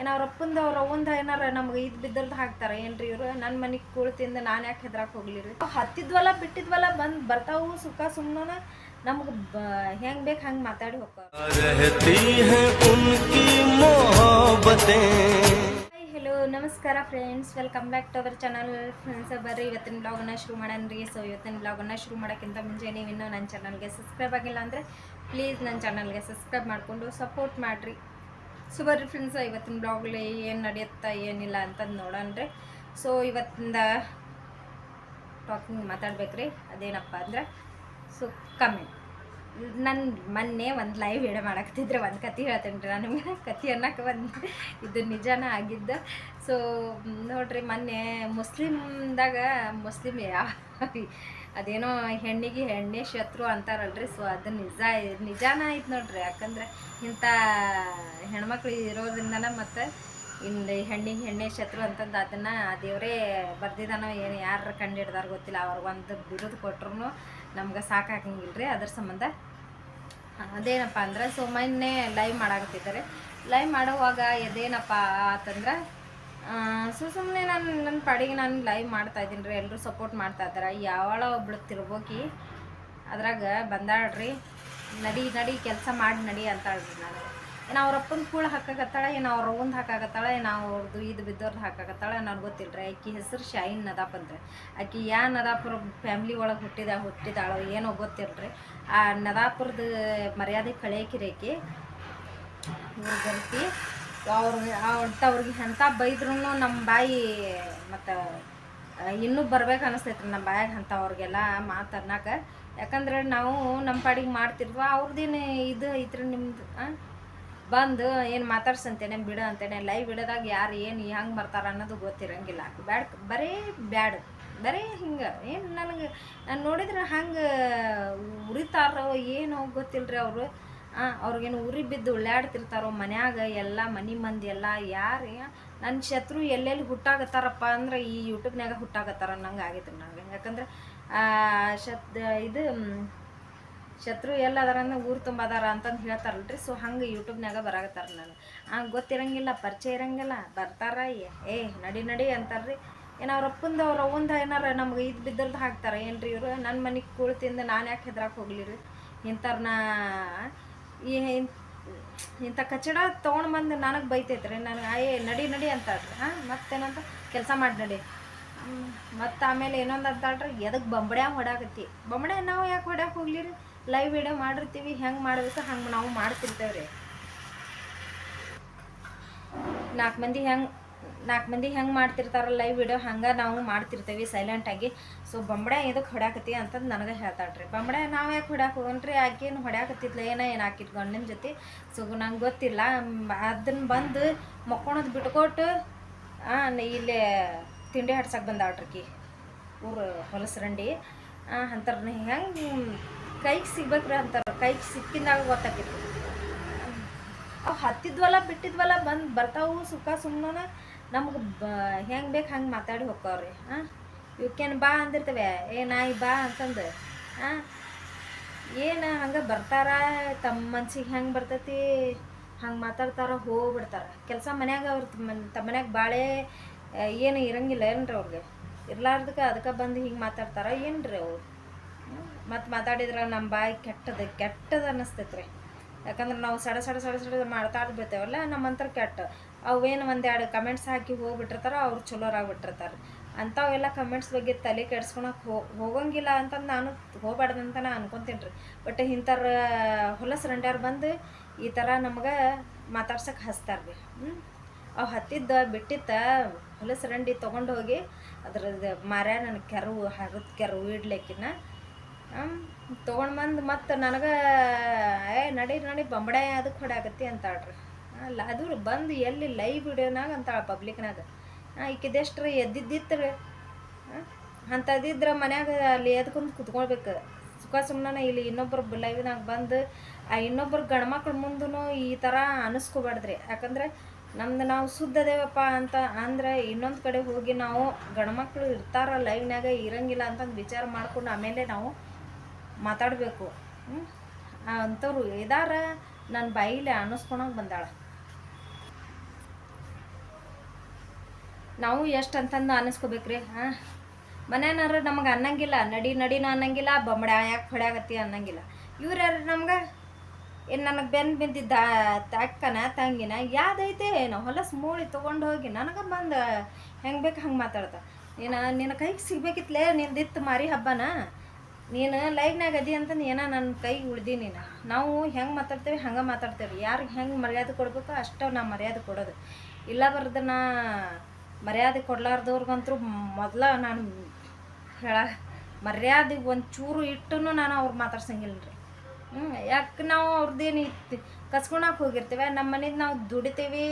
ಏನಾರ ಅವ್ರ ಅಪ್ಪಂದು ಅವ್ರ ಅವಂದ ಏನಾರ ನಮ್ಗೆ ಇದು ಬಿದ್ದಲ್ದು ಹಾಕ್ತಾರೆ. ಏನ್ರಿ ಇವರು? ನನ್ನ ಮನೆಗೆ ಕುಳಿತಿಂದ ನಾನು ಯಾಕೆ ಹೆದ್ರಾಕ್ ಹೋಗ್ಲಿ ರೀ ಹತ್ತಿದ್ವಲ್ಲ ಬಿಟ್ಟಿದ್ವಲ್ಲ ಬಂದು ಬರ್ತಾವು ಸುಖ ಸುಮ್ಮನ ನಮ್ಗೆ ಹೆಂಗ್ ಬೇಕು ಹಂಗೆ ಮಾತಾಡಿ ಹೋಗ್ತಾರೆ. ಹಲೋ ನಮಸ್ಕಾರ friends welcome back to our channel friends ಬರ್ರಿ, ಇವತ್ತಿನ ಬ್ಲಾಗನ್ನು ಶುರು ಮಾಡೋಣ್ರಿ ಸೊ ಇವತ್ತಿನ ಬ್ಲಾಗನ್ನು ಶುರು ಮಾಡೋಕ್ಕಿಂತ ಮುಂಚೆ ನೀವು ಇನ್ನೂ ನನ್ನ ಚಾನಲ್ಗೆ ಸಬ್ಸ್ಕ್ರೈಬ್ ಆಗಿಲ್ಲ ಅಂದರೆ ಪ್ಲೀಸ್ ನನ್ನ ಚಾನಲ್ಗೆ ಸಬ್ಸ್ಕ್ರೈಬ್ ಮಾಡಿಕೊಂಡು ಸಪೋರ್ಟ್ ಮಾಡಿರಿ. ಸೊ ಬರ್ರಿ ಫ್ರೆಂಡ್ಸ್ ಇವತ್ತಿನ ಬ್ಲಾಗ್ಲಿ ಏನು ನಡೆಯುತ್ತಾ, ಏನಿಲ್ಲ ಅಂತಂದು ನೋಡೋಣ್ರಿ ಸೊ ಇವತ್ತಿಂದ ಟಾಕಿಂಗ್ ಮಾತಾಡ್ಬೇಕ್ರಿ. ಅದೇನಪ್ಪ ಅಂದ್ರೆ ಸೊ ಕಮೆಂಟ್ ನನ್ನ ಮೊನ್ನೆ ಒಂದು ಲೈವ್ ವಿಡಿಯೋ ಮಾಡಕತ್ತಿದ್ರೆ ಒಂದು ಕತೆ ಹೇಳ್ತೇನೆ ರೀ ನಾನು ನಿಮಗೆ. ಕತೆ ಅನ್ನಕ್ಕೆ ಒಂದು ಇದು ನಿಜಾನ ಆಗಿದ್ದ. ಸೊ ನೋಡ್ರಿ ಮೊನ್ನೆ ಮುಸ್ಲಿಮ್ದಾಗ, ಮುಸ್ಲಿಮ್ ಯಾ ಅದೇನೋ ಹೆಣ್ಣಿಗೆ ಹೆಣ್ಣೆ ಶತ್ರು ಅಂತಾರಲ್ರಿ ಸೊ ಅದು ನಿಜ, ನಿಜಾನ ಐತೆ ನೋಡ್ರಿ. ಯಾಕಂದ್ರೆ ಇಂಥ ಹೆಣ್ಮಕ್ಳು ಇರೋದ್ರಿಂದನ ಮತ್ತು ಇಲ್ಲಿ ಹೆಣ್ಣಿಗೆ ಹೆಣ್ಣೆ ಶತ್ರು ಅಂತಂದು ಅದನ್ನು ದೇವರೇ ಬರ್ದಿದ್ದಾನೋ ಏನು ಯಾರು ಕಂಡು ಹಿಡ್ದಾರ ಗೊತ್ತಿಲ್ಲ. ಅವ್ರಿಗೆ ಒಂದು ಬಿರುದು ಕೊಟ್ರು ನಮ್ಗೆ ಸಾಕಾಗಂಗಿಲ್ಲ ಅದ್ರ ಸಂಬಂಧ. ಅದೇನಪ್ಪ ಅಂದ್ರೆ ಸೊ ಮೊನ್ನೆ ಲೈವ್ ಮಾಡಾಕತ್ತಿದ್ದಾರೆ. ಲೈವ್ ಮಾಡುವಾಗ ಅದೇನಪ್ಪ ಆತಂದ್ರೆ ಸೊ ಸುಮ್ಮನೆ ನಾನು ನನ್ನ ಪಾಡಿಗೆ ನಾನು ಲೈವ್ ಮಾಡ್ತಾ ಇದ್ದೀನಿ ರೀ ಎಲ್ಲರೂ ಸಪೋರ್ಟ್ ಮಾಡ್ತಾ ಇದ್ದಾರೆ? ಯಾವಳ ಒಬ್ಳು ತಿರ್ಬೋಕಿ ಅದ್ರಾಗ ಬಂದಾಳ್ರಿ, ನಡಿ ನಡಿ, ಕೆಲಸ ಮಾಡಿ ನಡಿ ಅಂತಾಳ್ರಿ ನಾನು ಏನು ಅವ್ರ ಅಪ್ಪನ ಕೂಳು ಹಾಕಾಕತ್ತಾಳ, ಏನು ಅವ್ರ ಒಂದು ಹಾಕಾಕತ್ತಾಳ, ಏನು ಅವ್ರದ್ದು ಇದು ಬಿದ್ದವ್ರದ್ದು ಹಾಕಾಕತ್ತಾಳ, ನನಗೆ ಗೊತ್ತಿಲ್ಲ ರೀ ಆಕಿ ಹೆಸರು ಶಾಯಿನ್ ನದಾಪ್ ಅಂತ ಆಕಿ ಯಾ ನದಾಪುರ ಫ್ಯಾಮ್ಲಿ ಒಳಗೆ ಹುಟ್ಟಿದ, ಹುಟ್ಟಿದಾಳೋ ಏನೋ ಗೊತ್ತಿಲ್ಲ ರೀ ಆ ನದಾಪುರದ ಮರ್ಯಾದೆ ಇವ್ರ ಗಲ್ತಿ ಅವ್ರ ಅವ್ರಿಗೆ ಎಂಥ ಬೈದ್ರೂ ನಮ್ಮ ಬಾಯಿ ಮತ್ತು ಇನ್ನೂ ಬರ್ಬೇಕು ಅನಿಸ್ತೈತ್ರಿ ನಮ್ಮ ಬಾಯಾಗ ಅಂಥವ್ರಿಗೆಲ್ಲ ಮಾತಾಡ್ನಾಕ ಯಾಕಂದ್ರೆ ನಾವು ನಮ್ಮ ಪಾಡಿಗೆ ಮಾಡ್ತಿರ್ವ ಅವ್ರದ್ದೇನು ಇದು ಐತ್ರಿ ನಿಮ್ದು ಬಂದು ಏನು ಮಾತಾಡ್ಸಂತೇನೆ, ಬಿಡು ಅಂತೇನೆ, ಲೈವ್ ಬಿಡೋದಾಗ ಯಾರು ಏನು ಹೆಂಗೆ ಬರ್ತಾರೆ ಅನ್ನೋದು ಗೊತ್ತಿರಂಗಿಲ್ಲ. ಬ್ಯಾಡ್, ಬರೀ ಬ್ಯಾಡ್, ಬರೀ ಹಿಂಗೆ. ಏನು ನನಗೆ, ನಾನು ನೋಡಿದ್ರೆ ಹಂಗೆ ಉರಿತಾರೋ ಏನೋ ಗೊತ್ತಿಲ್ಲ ರೀ ಅವರು. ಅವ್ರಿಗೇನು ಉರಿ ಬಿದ್ದು ಉಳ್ಳಾಡ್ತಿರ್ತಾರೋ ಮನ್ಯಾಗ ಎಲ್ಲ ಮನೆ ಮಂದಿ ಎಲ್ಲ ಯಾರು ನನ್ನ ಶತ್ರು ಎಲ್ಲೆಲ್ಲಿ ಹುಟ್ಟಾಗತ್ತಾರಪ್ಪ ಅಂದ್ರೆ ಈ ಯೂಟ್ಯೂಬ್ನಾಗ ಹುಟ್ಟಾಗತ್ತಾರ ಅನ್ನಂಗೆ ಆಗೈತೆ ನನಗೆ ಯಾಕಂದ್ರೆ ಶತ್, ಇದು ಶತ್ರು ಎಲ್ಲ ಅದಾರ ಊರು ತುಂಬ ಅದಾರ ಅಂತಂದು ಹೇಳ್ತಾರಲ್ರಿ. ಸೊ ಹಂಗೆ ಯೂಟ್ಯೂಬ್ನಾಗ ಬರಾಗತ್ತಾರ ನಾನು ಗೊತ್ತಿರಂಗಿಲ್ಲ, ಪರಿಚಯ ಇರಂಗಿಲ್ಲ. ಬರ್ತಾರ, ಏ ನಡಿ ನಡಿ ಅಂತಾರ್ರಿ. ಏನು ಅವ್ರ ಅಪ್ಪಂದು ಅವ್ರ ಅವಂದು ಏನಾರ ನಮ್ಗೆ ಇದು ಬಿದ್ದರ್ದು ಹಾಕ್ತಾರೆ ಏನ್ರಿ ಇವರು? ನನ್ನ ಮನೆಗೆ ಕುಳಿತಿಂದ ನಾನು ಯಾಕೆ ಹೆದ್ರಾಕ್ ಹೋಗ್ಲಿ ರೀ ಇಂಥವ್ರನ್ನ ಈ ಇಂಥ ಕಚಡ ತೊಗೊಂಡು ಬಂದು ನನಗೆ ಬೈತೈತ್ರಿ. ನನಗೆ ಆಯೇ ನಡಿ ನಡಿ ಅಂತಾಳ್ರಿ ಹಾಂ, ಮತ್ತೇನಂತ ಕೆಲಸ ಮಾಡಿ ನಡಿ. ಮತ್ತು ಆಮೇಲೆ ಏನೊಂದು ಅಂತಾಳ್ರಿ ಎದಕ್ಕೆ ಬಂಬಡ್ಯಾ ಹೊಡಾಕತ್ತಿ ಬೊಂಬಡೆ ನಾವು ಯಾಕೆ ಹೊಡ್ಯಾಕೆ ಹೋಗ್ಲಿ ರೀ ಲೈವ್ ವಿಡಿಯೋ ಮಾಡಿರ್ತೀವಿ, ಹೆಂಗೆ ಮಾಡಬೇಕು ಹಂಗೆ ನಾವು ಮಾಡ್ತಿರ್ತೇವೆ ರೀ ನಾಲ್ಕು ಮಂದಿ ಹೆಂಗೆ ನಾಲ್ಕು ಮಂದಿ ಹೆಂಗೆ ಮಾಡ್ತಿರ್ತಾರಲ್ಲ ಲೈವ್ ವಿಡಿಯೋ ಹಂಗೆ ನಾವು ಮಾಡ್ತಿರ್ತೇವೆ ಸೈಲೆಂಟಾಗಿ ಸೊ ಬೊಂಬಡೆ ಇದಕ್ಕೆ ಹೊಡ್ಯಾಕತ್ತಿ ಅಂತಂದು ನನಗೆ ಹೇಳ್ತಾಳ್ರಿ. ಬೊಂಬಡೆ ನಾವು ಯಾಕೆ ಹೊಡ್ಯಾಕೆ ಹೋಗನ್ರಿ ಆಕೇನು ಹೊಡ್ಯಾಕತ್ತಿದ್ಲ? ಏನೋ ಏನು ಹಾಕಿತ್ತು ಗಂಡನ ಜೊತೆ? ಸೊ ನಂಗೆ ಗೊತ್ತಿಲ್ಲ. ಅದನ್ನು ಬಂದು ಮಕ್ಕೊಳೋದು ಬಿಟ್ಕೊಟ್ಟು ಇಲ್ಲೇ ತಿಂಡಿ ಹಡ್ಸಕ್ಕೆ ಬಂದಾಳ್ರಿ ಊರು ಹೊಲಸರಂಡಿ ಅಂತಾರ. ಹೆಂಗೆ ಕೈಗೆ ಸಿಗ್ಬೇಕ್ರಿ ಅಂತಾರ. ಕೈಗೆ ಸಿಕ್ಕಿದಾಗ ಗೊತ್ತಾಕೈತಿ. ಅವು ಹತ್ತಿದ್ವಲ್ಲ ಬಿಟ್ಟಿದ್ವಲ್ಲ ಬಂದು ಬರ್ತಾವು ಸುಖ ಸುಮ್ಮನ ನಮ್ಗೆ ಬ, ಹೆಂಗೆ ಬೇಕು ಹಂಗೆ ಮಾತಾಡಿ ಹೋಗ್ತಾವ್ರಿ ಹಾಂ ಇವಕ್ಕೇನು ಬಾ ಅಂದಿರ್ತವೆ, ಏ ನಾಯಿ ಬಾ ಅಂತಂದು ಹಾಂ ಏನು ಹಂಗೆ ಬರ್ತಾರ ತಮ್ಮ ಮನ್ಸಿಗೆ ಹೆಂಗೆ ಬರ್ತೈತಿ, ಹಂಗೆ ಮಾತಾಡ್ತಾರ ಹೋಗ್ಬಿಡ್ತಾರ. ಕೆಲಸ ಮನ್ಯಾಗ ಅವ್ರ ತಮ್ಮ ಮನ್ಯಾಗ ಬಾಳೆ ಏನು ಇರಂಗಿಲ್ಲ ಏನ್ರಿ ಅವ್ರಿಗೆ. ಇರ್ಲಾರ್ದಕ್ಕೆ ಅದಕ್ಕೆ ಬಂದು ಹಿಂಗೆ ಮಾತಾಡ್ತಾರ ಏನ್ರಿ ಅವ್ರು? ಮತ್ತು ಮಾತಾಡಿದ್ರೆ ನಮ್ಮ ಬಾಯಿ ಕೆಟ್ಟದ ಕೆಟ್ಟದ ಅನ್ನಿಸ್ತೈತೆ ರೀ ಯಾಕಂದ್ರೆ ನಾವು ಸಡ ಸಡ ಸಡ ಸಡ ಮಾಡ್ತಾ ಬಿಡ್ತೇವಲ್ಲ, ನಮ್ಮಂತರ ಕೆಟ್ಟ. ಅವೇನು ಒಂದೆರಡು ಕಮೆಂಟ್ಸ್ ಹಾಕಿ ಹೋಗ್ಬಿಟ್ಟಿರ್ತಾರೋ ಅವ್ರು ಚಲೋರಾಗ್ಬಿಟ್ಟಿರ್ತಾರೆ. ಅಂಥವೆಲ್ಲ ಕಮೆಂಟ್ಸ್ ಬಗ್ಗೆ ತಲೆ ಕೆಡ್ಸ್ಕೊಳಕ್ಕೆ ಹೋ, ಹೋಗಂಗಿಲ್ಲ ಅಂತಂದು ನಾನು ಹೋಗ್ಬಾರ್ದಂತ ನಾನು ಅನ್ಕೊತೀನಿ ರೀ ಬಟ್ ಇಂಥರ ಹೊಲಸು ರಂಡ್ಯಾರು ಬಂದು ಈ ಥರ ನಮ್ಗೆ ಮಾತಾಡ್ಸಕ್ಕೆ ಹಚ್ತಾರೆ ರೀ ಹ್ಞೂ ಅವು ಹತ್ತಿದ್ದ ಬಿಟ್ಟಿತ್ತ ಹೊಲಸು ರಂಡಿ ತೊಗೊಂಡು ಹೋಗಿ ಅದ್ರದ್ದು ಮಾರ್ಯ ನನಗೆ ಕೆರವು ಹರದ ಕೆರವು ಇಡ್ಲಿಕ್ಕಿನ್ನ ತೊಗೊಂಡು ಬಂದು ಮತ್ತು ನನಗೆ, ಏ ನಡಿ ನಡಿ ಬಂಬಡೆ ಅದಕ್ಕೆ ಹೊಡಾಕತ್ತಿ ಅಂತಾಳ್ರಿ. ಅಲ್ಲ, ಅದು ಬಂದು ಎಲ್ಲಿ ಲೈವ್ ವಿಡಿಯೋನಾಗ ಅಂತಾಳೆ ಪಬ್ಲಿಕ್ನಾಗ ಈಕಿದೆಷ್ಟ್ರಿ ಎದ್ದಿದ್ದಿತ್ತು ಅಂಥದ್ದಿದ್ರೆ ಮನ್ಯಾಗ ಅಲ್ಲಿ ಎದ್ಕೊಂಡು ಕುತ್ಕೊಳ್ಬೇಕು. ಸುಖ ಸುಮ್ಮನೆ ಇಲ್ಲಿ ಇನ್ನೊಬ್ಬರು ಲೈವ್ನಾಗ ಬಂದು ಆ ಇನ್ನೊಬ್ಬರು ಗಂಡ್ಮಕ್ಳ ಮುಂದೂ ಈ ಥರ ಅನಿಸ್ಕೋಬಾರ್ದ್ರಿ ಯಾಕಂದ್ರೆ ನಮ್ದು ನಾವು ಶುದ್ಧದೇವಪ್ಪ ಅಂತ ಅಂದ್ರೆ ಇನ್ನೊಂದು ಕಡೆ ಹೋಗಿ ನಾವು ಗಂಡ್ಮಕ್ಳು ಇರ್ತಾರ ಲೈವ್ನಾಗ ಇರಂಗಿಲ್ಲ ಅಂತಂದು ವಿಚಾರ ಮಾಡ್ಕೊಂಡು ಆಮೇಲೆ ನಾವು ಮಾತಾಡಬೇಕು. ಅಂಥವ್ರು ಇದಾರ ನನ್ನ ಬಾಯಿಲೆ ಅನ್ನಿಸ್ಕೊಳಕ್ಕೆ ಬಂದಾಳ. ನಾವು ಎಷ್ಟು ಅಂತಂದು ಅನ್ನಿಸ್ಕೋಬೇಕ್ರಿ ಹಾಂ? ಮನೆಯವರು ನಮಗೆ ಅನ್ನಂಗಿಲ್ಲ, ನಡಿ, ನಡಿನ ಅನ್ನಂಗಿಲ್ಲ ಬೊಂಬಡ ಯಾಕೆ ಹೊಡ್ಯಾಗತ್ತಿ ಅನ್ನಂಗಿಲ್ಲ. ಇವ್ರ್ಯಾರು ನಮ್ಗೆ ಏನು ನನಗೆ ಬೆಂದು ಬಿದ್ದಿದ್ದ ತಕ್ಕನ ತಂಗಿನ, ಯಾವ್ದೈತೆ ಏನೋ, ಹೊಲಸು ಮೂಳಿ ತೊಗೊಂಡು ಹೋಗಿ ನನಗೆ ಬಂದು, ಹೆಂಗೆ ಬೇಕು ಹಂಗೆ ಮಾತಾಡ್ತ. ನೀನು ನಿನ್ನ ಕೈಗೆ ಸಿಗ್ಬೇಕಿತ್ಲೇ ನಿಂದಿತ್ತು ಮಾರಿ ಹಬ್ಬನ? ನೀನು ಲೈವ್ನಾಗ ಅದಿ ಅಂತ ಏನೋ ನನ್ನ ಕೈಗೆ ಉಳ್ದಿ ನೀನು. ನಾವು ಹೆಂಗೆ ಮಾತಾಡ್ತೇವೆ, ಹಂಗೆ ಮಾತಾಡ್ತೇವೆ. ಯಾರಿಗೆ ಹೆಂಗೆ ಮರ್ಯಾದೆ ಕೊಡಬೇಕು ಅಷ್ಟು ನಾ ಮರ್ಯಾದೆ ಕೊಡೋದು. ಇಲ್ಲ ಬರ್ದ ಮರ್ಯಾದೆ ಕೊಡ್ಲಾರ್ದವ್ರಿಗಂತೂ ಮೊದಲ ನಾನು ಹೇಳ, ಮರ್ಯಾದೆ ಒಂದು ಚೂರು ಇಟ್ಟು ನಾನು ಅವ್ರು ಮಾತಾಡ್ಸಂಗಿಲ್ಲ ರೀ ಹ್ಞೂ ಯಾಕೆ ನಾವು ಅವ್ರದ್ದೇನು ಇತ್ತು ಕಸ್ಕೊಳಕ್ಕೆ ಹೋಗಿರ್ತೇವೆ ನಮ್ಮ ಮನೇದು ನಾವು ದುಡಿತೇವೆ,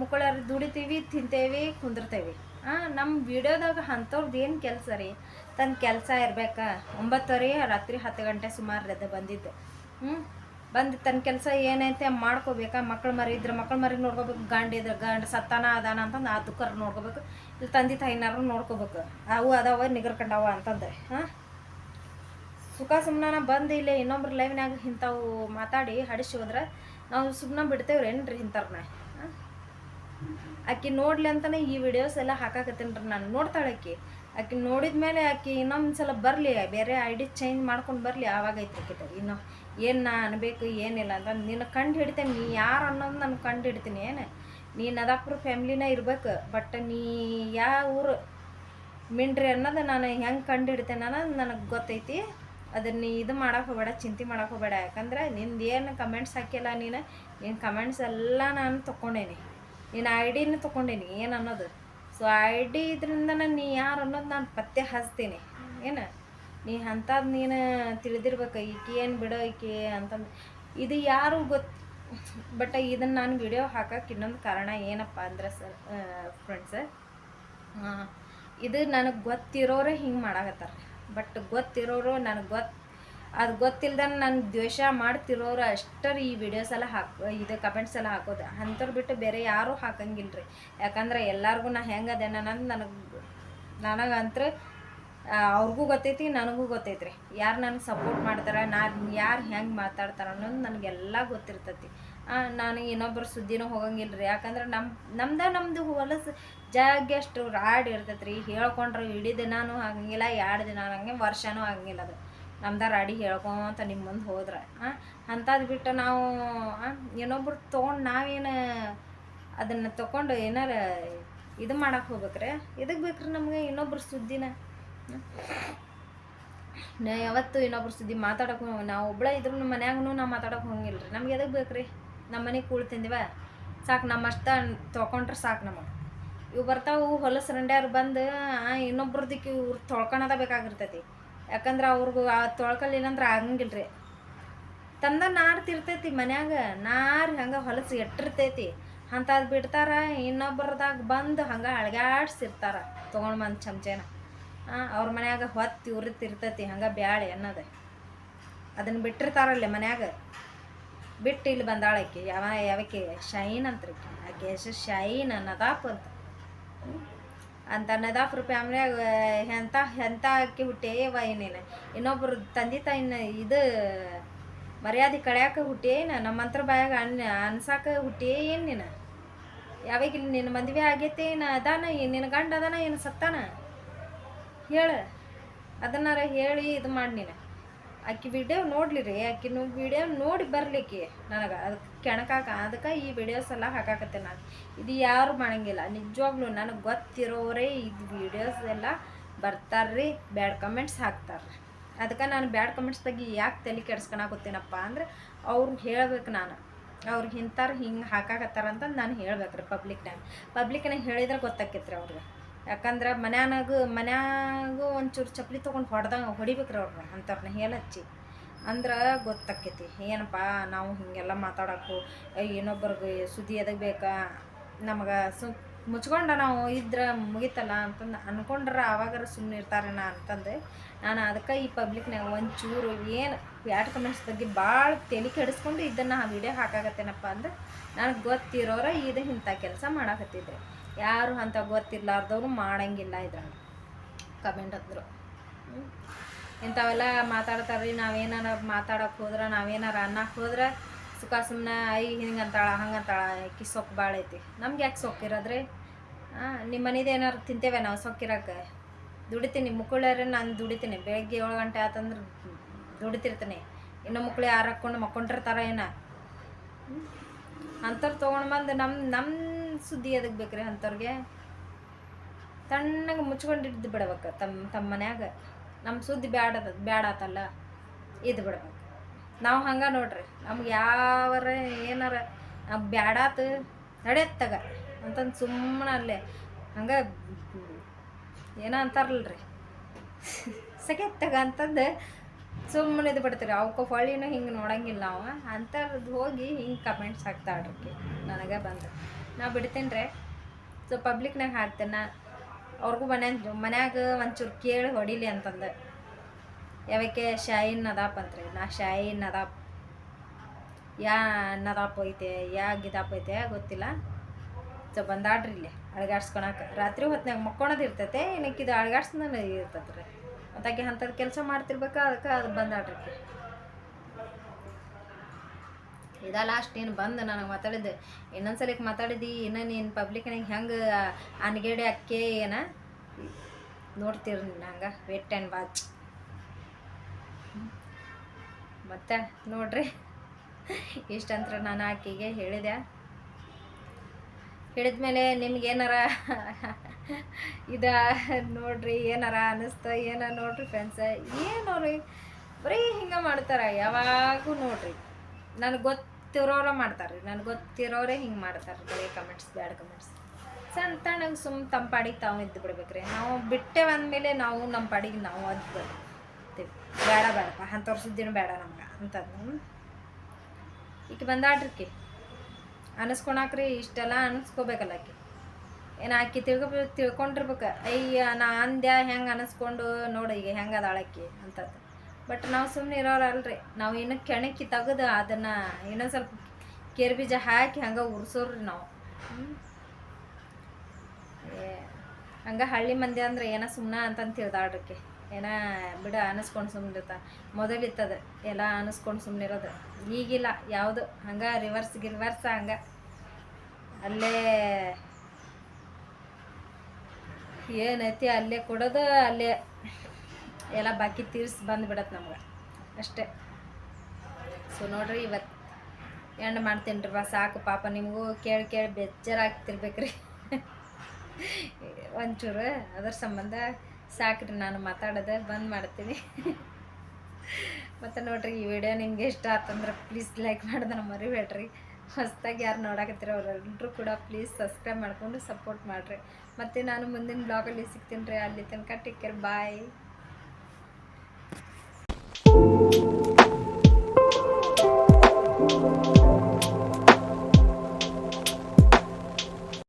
ಮುಕ್ಕಳಾರ ದುಡಿತೀವಿ, ತಿಂತೇವಿ, ಕುಂದಿರ್ತೇವೆ. ಹಾಂ ನಮ್ಮ ವಿಡಿಯೋದಾಗ ಅಂಥವ್ರದ್ದು ಏನು ಕೆಲಸ ರೀ? ತನ್ನ ಕೆಲಸ ಇರಬೇಕಾ. ಒಂಬತ್ತುವರೆ ರಾತ್ರಿ ಹತ್ತು ಗಂಟೆ ಸುಮಾರು ಎದ್ದು ಬಂದಿದ್ದೆ. ಹ್ಞೂ ಬಂದು ತನ್ನ ಕೆಲಸ ಏನೈತೆ ಮಾಡ್ಕೋಬೇಕಾ. ಮಕ್ಳು ಮರಿ ಇದ್ರೆ ಮಕ್ಳು ಮರಿ ನೋಡ್ಕೋಬೇಕು. ಗಂಡ ಇದ್ರೆ ಗಂಡ ಸತ್ತಾನ, ಅದಾನ ಅಂತಂದು ಆ ದುಃಖರ ನೋಡ್ಕೋಬೇಕು. ಇಲ್ಲಿ ತಂದೆ ತಾಯಿನಾರು ನೋಡ್ಕೋಬೇಕು. ಅವು ಅದಾವ ನಿಗರ್ಕಂಡವ ಅಂತಂದ್ರೆ. ಹಾಂ? ಸುಖ ಸುಮ್ಮನ ಬಂದು ಇಲ್ಲೇ ಇನ್ನೊಬ್ರ ಲೈವ್ನಾಗ ಇಂಥವು ಮಾತಾಡಿ ಹಡಿಸಿ ಹೋದ್ರೆ ನಾವು ಸುಮ್ಮನೆ ಬಿಡ್ತೇವ್ರಿ ಏನ್ರಿ ಇಂಥವ್ರನ್ನ ಆಕಿ ನೋಡ್ಲಿ ಅಂತಾನೆ ಈ ವಿಡಿಯೋಸ್ ಎಲ್ಲ ಹಾಕಾಕತ್ತೀನಿ ರೀ ನಾನು. ನೋಡ್ತಾಳೆ ಆಕಿ. ಆಕಿ ನೋಡಿದ ಮೇಲೆ ಆಕಿ ಇನ್ನೊಂದು ಸಲ ಬರಲಿ, ಬೇರೆ ಐ ಡಿ ಚೇಂಜ್ ಮಾಡ್ಕೊಂಡು ಬರಲಿ. ಆವಾಗ ಐತೆ ಆಕಿತ ಇನ್ನು ಏನು ನಾ ಅನ್ಬೇಕು, ಏನಿಲ್ಲ ಅಂತ ನಿನ್ನ ಕಂಡು ಹಿಡಿತೇನೆ, ನೀ ಯಾರು ಅನ್ನೋದು ನಾನು ಕಂಡು ಹಿಡ್ತೀನಿ, ಏನು? ನೀ ನದಾಪುರ ಫ್ಯಾಮ್ಲಿನ ಇರ್ಬೇಕು ಬಟ್ ನೀ ಯಾವ ಊರು ಮಿಂಡ್ರಿ ಅನ್ನೋದು ನಾನು ಹೆಂಗೆ ಕಂಡು ಹಿಡಿತೇನೆ ಅನ್ನೋದು ನನಗೆ ಗೊತ್ತೈತಿ. ಅದನ್ನ ನೀ ಇದು ಮಾಡೋಕೆ ಹೋಗಬೇಡ, ಚಿಂತೆ ಮಾಡೋಕೆ ಹೋಗಬೇಡ, ಯಾಕಂದ್ರೆ ನಿಂದು ಏನು ಕಮೆಂಟ್ಸ್ ಹಾಕಿಲ್ಲ ನೀನು ನಿನ್ನ ಕಮೆಂಟ್ಸ್ ಎಲ್ಲ ನಾನು ತೊಗೊಂಡೇನಿ ನಿನ್ನ ಐ ಡಿನೂ ತೊಗೊಂಡೇನಿ ಏನು ಅನ್ನೋದು. ಸೊ ಐ ಡಿ ಇದರಿಂದ ನೀ ಯಾರು ಅನ್ನೋದು ನಾನು ಪತ್ತೆ ಹಚ್ತೀನಿ, ಏನು? ನೀ ಅಂಥದ್ದು ನೀನು ತಿಳಿದಿರ್ಬೇಕು, ಈಕೆ ಏನು ಬಿಡೋ ಈಕಿ ಅಂತಂದು. ಇದು ಯಾರು ಗೊತ್ತು ಬಟ್ ಇದನ್ನು ನಾನು ವಿಡಿಯೋ ಹಾಕಕ್ಕೆ ಇನ್ನೊಂದು ಕಾರಣ ಏನಪ್ಪ ಅಂದ್ರೆ ಸರ್ ಫ್ರೆಂಡ್ಸ್ ಇದು ನನಗೆ ಗೊತ್ತಿರೋರೇ ಹಿಂಗೆ ಮಾಡಾಕತ್ತಾರ. ಬಟ್ ಗೊತ್ತಿರೋರು ನನಗೆ ಗೊತ್ತು ಅದು ಗೊತ್ತಿಲ್ದನ ನಾನು ದ್ವೇಷ ಮಾಡ್ತಿರೋರು ಅಷ್ಟರ ಈ ವಿಡಿಯೋಸ್ ಎಲ್ಲ ಹಾಕೋ, ಇದು ಕಮೆಂಟ್ಸ್ ಎಲ್ಲ ಹಾಕೋದು. ಅಂಥವ್ರು ಬಿಟ್ಟು ಬೇರೆ ಯಾರೂ ಹಾಕಂಗಿಲ್ಲ ರೀ ಯಾಕಂದ್ರೆ ಎಲ್ಲರಿಗೂ ನಾ ಹೆಂಗದೇನ ನನಗೆ ನನಗೆ, ನನಗಂತ್ರ ಅವ್ರಿಗೂ ಗೊತ್ತೈತಿ, ನನಗೂ ಗೊತ್ತೈತಿ ರೀ ಯಾರು ನನಗೆ ಸಪೋರ್ಟ್ ಮಾಡ್ತಾರೆ ನಾನು ಯಾರು ಹೆಂಗೆ ಮಾತಾಡ್ತಾರೆ ಅನ್ನೋದು ನನಗೆಲ್ಲ ಗೊತ್ತಿರ್ತೈತಿ. ನಾನು ಇನ್ನೊಬ್ಬರ ಸುದ್ದಿನೂ ಹೋಗಂಗಿಲ್ಲ ರೀ ಯಾಕಂದ್ರೆ ನಮ್ಮ ನಮ್ದು ನಮ್ಮದು ಹೊಲಸು ಜಾಗ ಅಷ್ಟು ರಾಡ್ ಇರ್ತೈತೆ ರೀ ಹೇಳ್ಕೊಂಡ್ರೆ ಇಡೀ ದಿನಾನೂ ಆಗಂಗಿಲ್ಲ ಎರಡು ದಿನ ಹಂಗೆ ವರ್ಷನೂ ಆಗಂಗಿಲ್ಲ ಅದು. ನಮ್ದು ರಾಡಿ ಹೇಳ್ಕೊಂತ ನಿಮ್ಮ ಮುಂದೆ ಹೋದ್ರೆ. ಅಂಥದ್ದು ಬಿಟ್ಟು ನಾವು ಏನೊಬ್ರು ತೊಗೊಂಡು ನಾವೇನು ಅದನ್ನು ತೊಗೊಂಡು ಏನಾರ ಇದು ಮಾಡಕ್ಕೆ ಹೋಗ್ಬೇಕ್ರೆ. ಇದಕ್ಕೆ ಬೇಕ್ರಿ ನಮಗೆ ಇನ್ನೊಬ್ರ ಸುದ್ದಿನ? ನಾ ಯಾವತ್ತು ಇನ್ನೊಬ್ರ ಸುದ್ದಿ ಮಾತಾಡೋಕೆ ನಾವು ಒಬ್ಬಳೇ ಇದ್ರು ಮನ್ಯಾಗೂ ನಾವು ಮಾತಾಡೋಕೆ ಹೋಗಿಲ್ಲ ರೀ ನಮ್ಗೆ ಎದಕ್ಕೆ ಬೇಕು ರೀ ನಮ್ಮ ಮನೆಗೆ ಕೂಳ್ ತಿಂದಿವ. ಸಾಕು ನಮ್ಮಷ್ಟ ತೊಗೊಂಡ್ರೆ ಸಾಕು ನಮಗೆ. ಇವು ಬರ್ತಾವು ಹೊಲಸು ರಂಡ್ಯಾರು ಬಂದು ಇನ್ನೊಬ್ರದಕ್ಕೆ ಇವ್ರು ತೊಳ್ಕೊಳದ ಬೇಕಾಗಿರ್ತೈತಿ. ಯಾಕಂದ್ರೆ ಅವ್ರಿಗೂ ಆ ಅಂದ್ರೆ ಆಗಂಗಿಲ್ಲ ರೀ ತಂದ ನಾರ್ ತಿರ್ತೈತಿ ಮನ್ಯಾಗ. ನಾರ್ ಹಂಗೆ ಹೊಲಸು ಎಟ್ಟಿರ್ತೈತಿ. ಅಂಥದ್ದು ಬಿಡ್ತಾರ ಇನ್ನೊಬ್ಬರದಾಗ ಬಂದು ಹಂಗೆ ಅಳ್ಗ್ಯಾಡ್ಸಿರ್ತಾರ ತೊಗೊಂಡು ಬಂದು ಚಮಚೇನ. ಅವ್ರ ಮನ್ಯಾಗ ಹೊತ್ತು ಉರಿತಿರ್ತೈತಿ ಹಂಗೆ ಬ್ಯಾಳೆ ಅನ್ನೋದು. ಅದನ್ನು ಬಿಟ್ಟಿರ್ತಾರಲ್ಲೇ ಮನ್ಯಾಗ. ಬಿಟ್ಟು ಇಲ್ಲಿ ಬಂದಾಳಕ್ಕೆ ಯಾವ, ಯಾವಕ್ಕೆ? ಶೈನ್ ಅಂತ ಆಕೆ. ಹೆಸರು ಶೈನ್ ಅನ್ನದಾಪ್ ಅಂತ. ಅಂತ ನದಾಫ್ರ ಫ್ಯಾಮ್ಲಿಯಾಗ ಎಂಥ ಎಂಥ ಅಕ್ಕಿ ಹುಟ್ಟೇವ ಏನೇನು ಇನ್ನೊಬ್ರು ತಂದೆ ತಾಯಿನ ಇದು ಮರ್ಯಾದೆ ಕಳ್ಯಾಕ ಹುಟ್ಟೇನ ನಮ್ಮಂತ್ರ ಬಾಯಾಗ ಅನ್, ಅನ್ಸಾಕ ಹುಟ್ಟೇ ಏನು ನೀನು. ಯಾವಾಗ ಇಲ್ಲಿ ನಿನ್ನ ಮದುವೆ ಆಗೈತೆ, ಏನು ಅದಾನ, ಏನು ನಿನ್ನ ಗಂಡ ಅದಾನ, ಏನು ಸತ್ತಾನ? ಹೇಳು. ಅದನ್ನಾರ ಹೇಳಿ ಇದು ಮಾಡಿ ನೀನು. ಆಕಿ ವಿಡಿಯೋ ನೋಡ್ಲಿ ರೀ, ಆಕಿ ವಿಡಿಯೋ ನೋಡಿ ಬರ್ಲಿಕ್ಕೆ ನನಗೆ. ಅದಕ್ಕೆ ಕೆಣಕಾಕ, ಅದಕ್ಕೆ ಈ ವಿಡಿಯೋಸ್ ಎಲ್ಲ ಹಾಕಾಕತ್ತೆ ನಾನು. ಇದು ಯಾರು ಮಾಡಂಗಿಲ್ಲ. ನಿಜವಾಗ್ಲೂ ನನಗೆ ಗೊತ್ತಿರೋರೇ ಇದು ವಿಡಿಯೋಸ್ ಎಲ್ಲ ಬರ್ತಾರ್ರಿ ಬ್ಯಾಡ್ ಕಮೆಂಟ್ಸ್ ಹಾಕ್ತಾರ್ರಿ. ಅದಕ್ಕೆ ನಾನು ಬ್ಯಾಡ್ ಕಮೆಂಟ್ಸ್ ತೆಗಿ ಯಾಕೆ ತಲೆ ಕೆಡ್ಸ್ಕೊಳಕತ್ತೀನಪ್ಪ ಅಂದ್ರೆ ಅವ್ರಿಗೆ ಹೇಳ್ಬೇಕು ನಾನು. ಅವ್ರಿಗೆ ಇಂಥವ್ರು ಹಿಂಗೆ ಹಾಕಾಕತ್ತಾರ ಅಂತಂದು ನಾನು ಹೇಳ್ಬೇಕು ರೀ ಪಬ್ಲಿಕ್ನಾಗ ಪಬ್ಲಿಕ್ನಾಗ ಹೇಳಿದ್ರೆ ಗೊತ್ತಾಕೈತ್ರಿ ಅವ್ರಿಗೆ. ಯಾಕಂದ್ರೆ ಮನ್ಯಾನಾಗ, ಮನ್ಯಾಗೂ ಒಂಚೂರು ಚಪ್ಪಲಿ ತೊಗೊಂಡು ಹೊಡೆದಂಗೆ ಹೊಡಿಬೇಕ್ರಿ ಅವ್ರನ್ನ ಅಂಥವ್ರನ್ನ ಹೇಳಚ್ಚಿ. ಅಂದ್ರೆ ಗೊತ್ತಾಕೈತಿ, ಏನಪ್ಪ ನಾವು ಹೀಗೆಲ್ಲ ಮಾತಾಡೋಕ್ಕೂ ಇನ್ನೊಬ್ಬರಿಗೆ ಸುದ್ದಿ ಎದಕ್ಕೆ ಬೇಕಾ, ನಮಗೆ ಸು, ಮುಚ್ಕೊಂಡ ನಾವು ಇದ್ರೆ ಮುಗಿತಲ್ಲ ಅಂತಂದು ಅನ್ಕೊಂಡ್ರೆ ಆವಾಗಾರ ಸುಮ್ಮನೆ ಇರ್ತಾರೇನ ಅಂತಂದು, ನಾನು ಅದಕ್ಕೆ ಈ ಪಬ್ಲಿಕ್ನಾಗ ಒಂಚೂರು ಏನು ಬ್ಯಾಡ್ ಕಮೆಂಟ್ಸ್ ಬಗ್ಗೆ ಭಾಳ ತಲೆ ಕೆಡಿಸ್ಕೊಂಡು ಇದನ್ನು ಆ ವಿಡಿಯೋ ಹಾಕಾಗತ್ತೇನಪ್ಪ ಅಂದ್ರೆ, ನನಗೆ ಗೊತ್ತಿರೋರ ಇದು ಇಂಥ ಕೆಲಸ ಮಾಡಾಕತ್ತಿದ್ದೆ ಯಾರು ಅಂತ ಗೊತ್ತಿರ್ಲಾರ್ದವ್ರು ಮಾಡಂಗಿಲ್ಲ ಇದ್ರಾಗ ಕಮೆಂಟ್ ಅಂದರು ಇಂಥವೆಲ್ಲ ಮಾತಾಡ್ತಾರ್ರಿ, ನಾವೇನಾರ ಮಾತಾಡಕ್ಕೆ ಹೋದ್ರೆ, ನಾವೇನಾರ ಅನ್ನಕ್ಕೆ ಹೋದ್ರೆ ಸುಖ ಸುಮ್ಮನೆ ಐ, ಹಿಂಗಂತಾಳ, ಹಂಗಂತಾಳ, ಆಕಿ ಸೊಕ್ಕು ಭಾಳ ಐತಿ. ನಮ್ಗೆ ಯಾಕೆ ಸೊಕ್ಕಿರೋದ್ರಿ ಹಾಂ ನಿಮ್ಮ ಮನೇದು ಏನಾರು ತಿಂತೇವೆ ನಾವು ಸೊಕ್ಕಿರಕ್ಕೆ ದುಡಿತೀನಿ ಮುಕ್ಕುಳರೆ ನಾನು ದುಡಿತೀನಿ. ಬೆಳಗ್ಗೆ ಏಳು ಗಂಟೆ ಆತಂದ್ರೆ ದುಡಿತಿರ್ತೀನಿ. ಇನ್ನು ಮಕ್ಕಳು ಯಾರು ಹಾಕ್ಕೊಂಡು ಮಕ್ಕೊಂಡಿರ್ತಾರ ಏನ? ಅಂಥವ್ರು ತೊಗೊಂಡು ಬಂದು ನಮ್ಮ ನಮ್ಮ ಸುದ್ದಿ ಎದಕ್ಕೆ ಬೇಕ್ರಿ ಅಂಥವ್ರಿಗೆ? ತಣ್ಣಗೆ ಮುಚ್ಕೊಂಡಿದ್ದು ಬಿಡ್ಬೇಕು ತಮ್ಮ ತಮ್ಮ ಮನ್ಯಾಗ. ನಮ್ಮ ಸುದ್ದಿ ಬ್ಯಾಡ ಬ್ಯಾಡತ್ತಲ್ಲ ಇದು ಬಿಡ್ಬೇಕು. ನಾವು ಹಂಗೆ ನೋಡ್ರಿ, ನಮ್ಗೆ ಯಾವಾರ ಏನಾರ ನಾವು ಬ್ಯಾಡಾತು ನಡೆಯತ್ತಗ ಅಂತಂದು ಸುಮ್ಮನೆ ಅಲ್ಲೇ. ಹಂಗೆ ಏನೋ ಅಂತಾರಲ್ರಿ? ಸೆಕೆತ್ತಗ ಅಂತಂದು ಸುಮ್ಮನೆ ಇದು ಬಿಡ್ತೀರಿ ಅವಕ್ಕೆ ಹೊಳ್ಳಿನೂ ಹಿಂಗೆ ನೋಡಂಗಿಲ್ಲ ನಾವು ಅಂಥದ್ದು ಹೋಗಿ ಹಿಂಗೆ ಕಮೆಂಟ್ಸ್ ಹಾಕ್ತಾಳ್ರಿ. ನನಗೆ ಬಂದು. ನಾ ಬಿಡ್ತೇನೆ ರೀ ಸೊ ಪಬ್ಲಿಕ್ನಾಗ ಹಾಡ್ತೇನೆ ಅವ್ರಿಗೂ ಮನೆ ಮನ್ಯಾಗ ಒಂಚೂರು ಕೇಳಿ ಹೊಡಿಲಿ ಅಂತಂದು. ಯಾವಕ್ಕೆ ಶಾಯಿನ್ ನದಾಪ್ ಅಂತ್ರಿ. ನಾ ಶಾಯಿನ್ ನದಾಪ್. ಯಾ ನದಾಪ್ ಐತೆ ಯಾ ಗಿದಾಪ್ ಐತೆ ಗೊತ್ತಿಲ್ಲ. ಸೊ ಬಂದಾಡ್ರಿ ಇಲ್ಲಿ ಅಳಗಾಡ್ಸ್ಕೊಳಕ್ಕೆ ರಾತ್ರಿ ಹೊತ್ನಾಗ ಮಕ್ಕೊಳೋದು ಇರ್ತೈತೆ, ಏನಕ್ಕೆ ಇದು ಅಳಗಾಡ್ಸ್ನ ಇರ್ತೈತೆ ರೀ ಮತ್ತು ಅಂಥದ್ದು ಕೆಲಸ ಮಾಡ್ತಿರ್ಬೇಕು, ಅದಕ್ಕೆ ಅದು ಬಂದಾಡ್ರಿ. ಇದ ಲಾಸ್ಟ್ ನೀನು ಬಂದು ನನಗೆ ಮಾತಾಡಿದ್ದು? ಇನ್ನೊಂದ್ಸಲಕ್ಕೆ ಮಾತಾಡಿದ್ದು, ಇನ್ನು ನೀನು ಪಬ್ಲಿಕ್ನಾಗ ಹೆಂಗೆ ಅನ್ಗೇಡಿ ಅಕ್ಕೆ ಏನ? ನೋಡ್ತೀರಿ ನಂಗೆ ವೆಟ್ ಆ್ಯಂಡ್ ವಾಚ್ ಮತ್ತೆ ನೋಡ್ರಿ, ಇಷ್ಟಂತ್ರ ನಾನು ಆಕೆಗೆ ಹೇಳಿದೆ. ಹೇಳಿದ್ಮೇಲೆ ನಿಮ್ಗೆ ಏನಾರ, ಇದ ನೋಡ್ರಿ, ಏನಾರ ಅನ್ನಿಸ್ತ ಏನ ನೋಡ್ರಿ ಫ್ರೆಂಡ್ಸ್ ಏನೋ ರೀ, ಬರೀ ಹಿಂಗೆ ಮಾಡ್ತಾರೆ, ಯಾವಾಗೂ ನೋಡ್ರಿ. ನನಗೆ ಗೊತ್ತಿರೋರ ಮಾಡ್ತಾರೆ ನನಗೆ ಗೊತ್ತಿರೋರೇ ಹಿಂಗೆ ಮಾಡ್ತಾರೆ ಬರೀ ಕಮೆಂಟ್ಸ್ ಬ್ಯಾಡ್ ಕಮೆಂಟ್ಸ್ ಸಣ್ಣ ತಣ್ಣಗೆ ಸುಮ್ಮ ತಮ್ಮ ಪಾಡಿಗೆ ತಾವು ಇದ್ದು ಬಿಡ್ಬೇಕ್ರಿ. ನಾವು ಬಿಟ್ಟೆ ಅಂದಮೇಲೆ ನಾವು ನಮ್ಮ ಪಾಡಿಗೆ ನಾವು ಅದು ಬರ್ತೀವಿ ಬೇಡ ಬೇಡಪ್ಪ. ಅಂಥವ್ರ ಸುದ್ದಿನೂ ಬೇಡ ನಮ್ಗೆ. ಅಂತಂದು ಈಗ ಬಂದಾಡ್ರಿಕೆ ಅನಿಸ್ಕೊಳಕ್ರಿ ಇಷ್ಟೆಲ್ಲ ಅನಿಸ್ಕೋಬೇಕಲ್ಲ ಆಕೆ. ಏನು ಆಕೆ ತಿಳ್ಕೊ ತಿಳ್ಕೊಂಡಿರ್ಬೇಕು. ಅಯ್ಯ, ನಾ ಅಂದ್ಯ ಹೆಂಗೆ ಅನಿಸ್ಕೊಂಡು ನೋಡು ಈಗ ಹೆಂಗೆ ಅದಾಳಕ್ಕೆ ಅಂತದ್ದು ಬಟ್ ನಾವು ಸುಮ್ಮನೆ ಇರೋರಲ್ರಿ. ನಾವು ಇನ್ನು ಕೆಣಕಿ ತೆಗೆದು ಅದನ್ನು ಇನ್ನೊಂದು ಸ್ವಲ್ಪ ಕೇರ್ ಬೀಜ ಹಾಕಿ ಹಂಗೆ ಉರ್ಸೋರ್ರಿ ನಾವು. ಹಂಗೆ ಹಳ್ಳಿ ಮಂದಿ ಅಂದ್ರೆ ಏನೋ ಸುಮ್ಮನೆ ಅಂತಂತ ತಿಳ್ದಾಡ್ರಿಕೆ ಏನ ಬಿಡ ಅನಿಸ್ಕೊಂಡು ಮೊದಲ ಮೊದಲಿತ್ತದ ಎಲ್ಲ ಅನಿಸ್ಕೊಂಡು ಸುಮ್ಮನಿರೋದು ಈಗಿಲ್ಲ. ಯಾವುದು? ಹಂಗೆ ರಿವರ್ಸ್ ಗಿರ್ವರ್ಸ್ ಹಂಗೆ. ಅಲ್ಲೇ ಏನೈತಿ? ಅಲ್ಲೇ ಕೊಡೋದು, ಅಲ್ಲೇ ಎಲ್ಲ ಬಾಕಿ ತೀರ್ಸಿ ಬಂದುಬಿಡತ್ತೆ ನಮ್ಗೆ. ಅಷ್ಟೇ. ಸೊ ನೋಡ್ರಿ ಇವತ್ತು ಎಂಡ್ ಮಾಡ್ತೀನಿ ರೀ ಬಾ ಸಾಕು ಪಾಪ ನಿಮಗೂ ಕೇಳಿ ಕೇಳಿ ಬೇಜಾರಾಗ್ತಿರ್ಬೇಕ್ರಿ. ಒಂಚೂರು ಅದ್ರ ಸಂಬಂಧ ಸಾಕ್ರಿ, ನಾನು ಮಾತಾಡೋದು ಬಂದ್ ಮಾಡ್ತೀನಿ. ಮತ್ತು ನೋಡ್ರಿ, ಈ ವಿಡಿಯೋ ನಿಮ್ಗೆ ಇಷ್ಟ ಆತಂದ್ರೆ ಪ್ಲೀಸ್ ಲೈಕ್ ಮಾಡೋದನ್ನ ಮರಿಬೇಡ್ರಿ. ಹೊಸ್ದಾಗಿ ಯಾರು ನೋಡಕತ್ತೀರ ಅವರೆಲ್ಲರೂ ಕೂಡ ಪ್ಲೀಸ್ ಸಬ್ಸ್ಕ್ರೈಬ್ ಮಾಡಿಕೊಂಡು ಸಪೋರ್ಟ್ ಮಾಡಿರಿ. ಮತ್ತು ನಾನು ಮುಂದಿನ ಬ್ಲಾಗಲ್ಲಿ ಸಿಗ್ತೀನಿ ರೀ. ಅಲ್ಲಿ ತನಕ take care bye